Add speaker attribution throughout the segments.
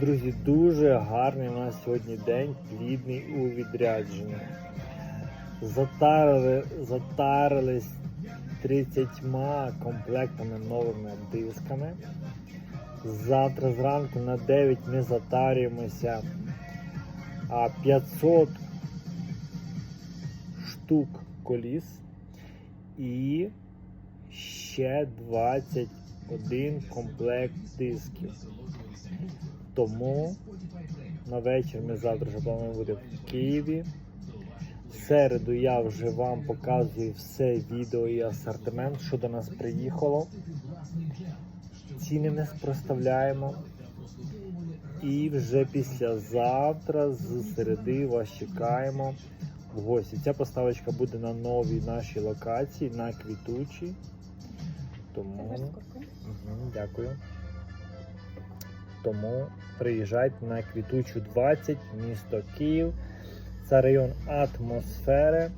Speaker 1: Друзі, дуже гарний у нас сьогодні день, плідний у відрядженні. Затарили, затарились 30 комплектами новими дисками. Завтра зранку на 9 ми затарюємося а 500 штук коліс і ще 21 комплект дисків. Тому на вечір ми завтра вже плануємо бути в Києві. В середу я вже вам показую все відео і асортимент, що до нас приїхало. Ціни не спроставляємо. І вже післязавтра з середи вас чекаємо в гості. Ця поставочка буде на новій нашій локації, на квітучій. Тому Мгм, дякую. Тому приїжджайте на квітучу 20, місто Київ. Це район атмосфери.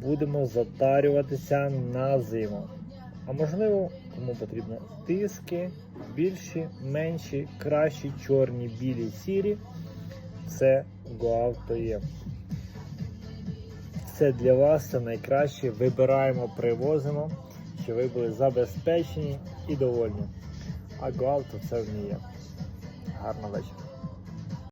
Speaker 1: Будемо затарюватися на зиму. А можливо, кому потрібно диски, більші, менші, кращі, чорні, білі, сірі. Це Гоавто є. Це для вас це найкраще. Вибираємо, привозимо, щоб ви були забезпечені і довольні. А Гоавто це вміє. Гарного вечора.